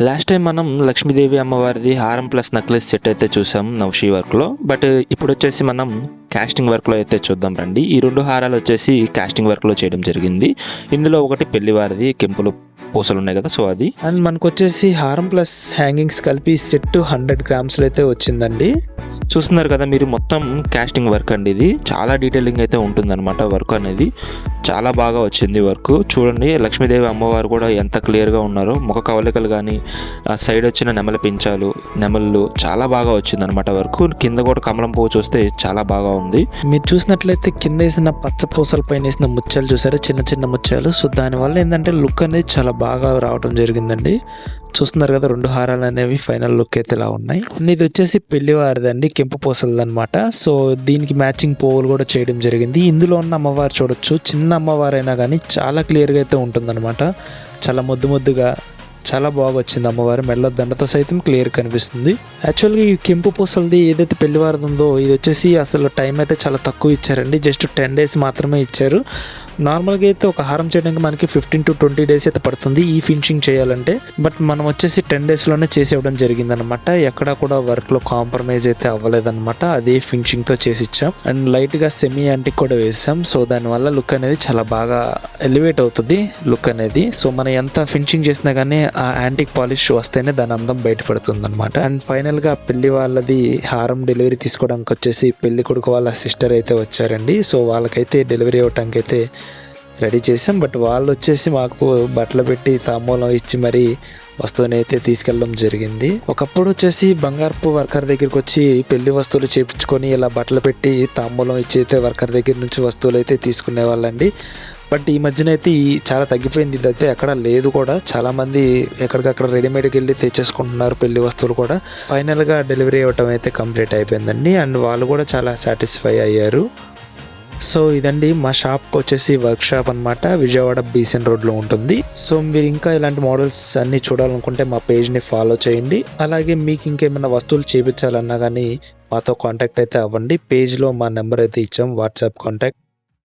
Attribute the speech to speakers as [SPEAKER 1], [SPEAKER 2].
[SPEAKER 1] Last time మనం లక్ష్మీదేవి అమ్మవారిది హారం ప్లస్ నక్లెస్ సెట్ అయితే చూసాం నవషి వర్క్లో. బట్ ఇప్పుడు వచ్చేసి మనం కాస్టింగ్ వర్క్లో అయితే చూద్దాం రండి. ఈ రెండు హారాలు వచ్చేసి కాస్టింగ్ వర్క్లో చేయడం జరిగింది. ఇందులో ఒకటి పెళ్ళివారిది కెంపులు పూసలు ఉన్నాయి కదా సో అది.
[SPEAKER 2] అండ్ మనకు వచ్చేసి హారం ప్లస్ హ్యాంగింగ్స్ కలిపి సెట్ హండ్రెడ్ గ్రామ్స్లో అయితే వచ్చిందండి.
[SPEAKER 1] చూస్తున్నారు కదా మీరు మొత్తం కాస్టింగ్ వర్క్ అండి ఇది. చాలా డీటెయిలింగ్ అయితే ఉంటుందన్నమాట వర్క్ అనేది. చాలా బాగా వచ్చింది వర్క్ చూడండి లక్ష్మీదేవి అమ్మవారు కూడా ఎంత క్లియర్గా ఉన్నారో. ముఖ కవలికలు కానీ ఆ సైడ్ వచ్చిన నెమల పించాలు నెమళ్ళు చాలా బాగా వచ్చిందనమాట వర్క్ కింద కూడా కమలం పువ్వు చూస్తే చాలా బాగా ఉంది.
[SPEAKER 2] మీరు చూసినట్లయితే కింద వేసిన పచ్చ పూసల పైన వేసిన ముత్యాలు చూసారా? చిన్న చిన్న ముత్యాలు. సో దానివల్ల ఏంటంటే లుక్ అనేది చాలా బాగా రావడం జరిగిందండి. చూస్తున్నారు కదా రెండు హారాలు అనేవి ఫైనల్ లుక్ అయితే ఇలా ఉన్నాయి. ఇది వచ్చేసి పెళ్ళివారిదండి కెంపు పూసలది అనమాట సో దీనికి మ్యాచింగ్ పోవులు కూడా చేయడం జరిగింది. ఇందులో ఉన్న అమ్మవారు చూడొచ్చు. చిన్న అమ్మవారైనా కానీ చాలా క్లియర్గా అయితే ఉంటుందన్నమాట. చాలా ముద్దు ముద్దుగా చాలా బాగా వచ్చింది అమ్మవారి. మెల్ల దండతో సైతం క్లియర్ కనిపిస్తుంది. యాక్చువల్గా ఈ కెంపు పూసలది ఏదైతే పెళ్ళివారిది ఉందో ఇది వచ్చేసి అసలు టైం అయితే చాలా తక్కువ ఇచ్చారండి. జస్ట్ టెన్ డేస్ మాత్రమే ఇచ్చారు. నార్మల్గా అయితే ఒక హారం చేయడానికి మనకి ఫిఫ్టీన్ టు ట్వంటీ డేస్ అయితే పడుతుంది ఈ ఫినిషింగ్ చేయాలంటే. బట్ మనం వచ్చేసి టెన్ డేస్లోనే చేసి ఇవ్వడం జరిగిందనమాట ఎక్కడా కూడా వర్క్లో కాంప్రమైజ్ అయితే అవ్వలేదన్నమాట. అదే ఫినిషింగ్తో చేసి ఇచ్చాం. అండ్ లైట్గా సెమీ యాంటిక్ కూడా వేసాం. సో దానివల్ల లుక్ అనేది చాలా బాగా ఎలివేట్ అవుతుంది లుక్ అనేది. సో మనం ఎంత ఫినిషింగ్ చేసినా కానీ ఆ యాంటిక్ పాలిష్ వస్తేనే దాని అందం బయటపడుతుంది అనమాట అండ్ ఫైనల్గా పెళ్ళి వాళ్ళది హారం డెలివరీ తీసుకోవడానికి వచ్చేసి పెళ్ళి కొడుకు వాళ్ళ సిస్టర్ అయితే వచ్చారండి. సో వాళ్ళకైతే డెలివరీ అవ్వటానికి అయితే రెడీ చేసాం. బట్ వాళ్ళు వచ్చేసి మాకు బట్టలు పెట్టి తాంబూలం ఇచ్చి మరీ వస్తువుని అయితే తీసుకెళ్ళడం జరిగింది. ఒకప్పుడు వచ్చేసి బంగారపు వర్కర్ దగ్గరికి వచ్చి పెళ్ళి వస్తువులు చేపించుకొని ఇలా బట్టలు పెట్టి తాంబూలం ఇచ్చి అయితే వర్కర్ దగ్గర నుంచి వస్తువులు అయితే తీసుకునే వాళ్ళండి. బట్ ఈ మధ్యన అయితే ఈ చాలా తగ్గిపోయింది. ఇదైతే ఎక్కడ లేదు కూడా. చాలా మంది ఎక్కడికక్కడ రెడీమేడ్కి వెళ్ళి తెచ్చేసుకుంటున్నారు పెళ్ళి వస్తువులు కూడా. ఫైనల్గా డెలివరీ అవ్వటం అయితే కంప్లీట్ అయిపోయిందండి. అండ్ వాళ్ళు కూడా చాలా సాటిస్ఫై అయ్యారు. సో ఇదండి మా షాప్కి వచ్చేసి వర్క్ షాప్ అనమాట విజయవాడ బీసెన్ రోడ్లో ఉంటుంది. సో మీరు ఇంకా ఇలాంటి మోడల్స్ అన్ని చూడాలనుకుంటే మా పేజ్ని ఫాలో చేయండి. అలాగే మీకు ఇంకేమైనా వస్తువులు చేపించాలన్నా కానీ మాతో కాంటాక్ట్ అయితే అవ్వండి. పేజ్లో మా నెంబర్ అయితే ఇచ్చాం. WhatsApp contact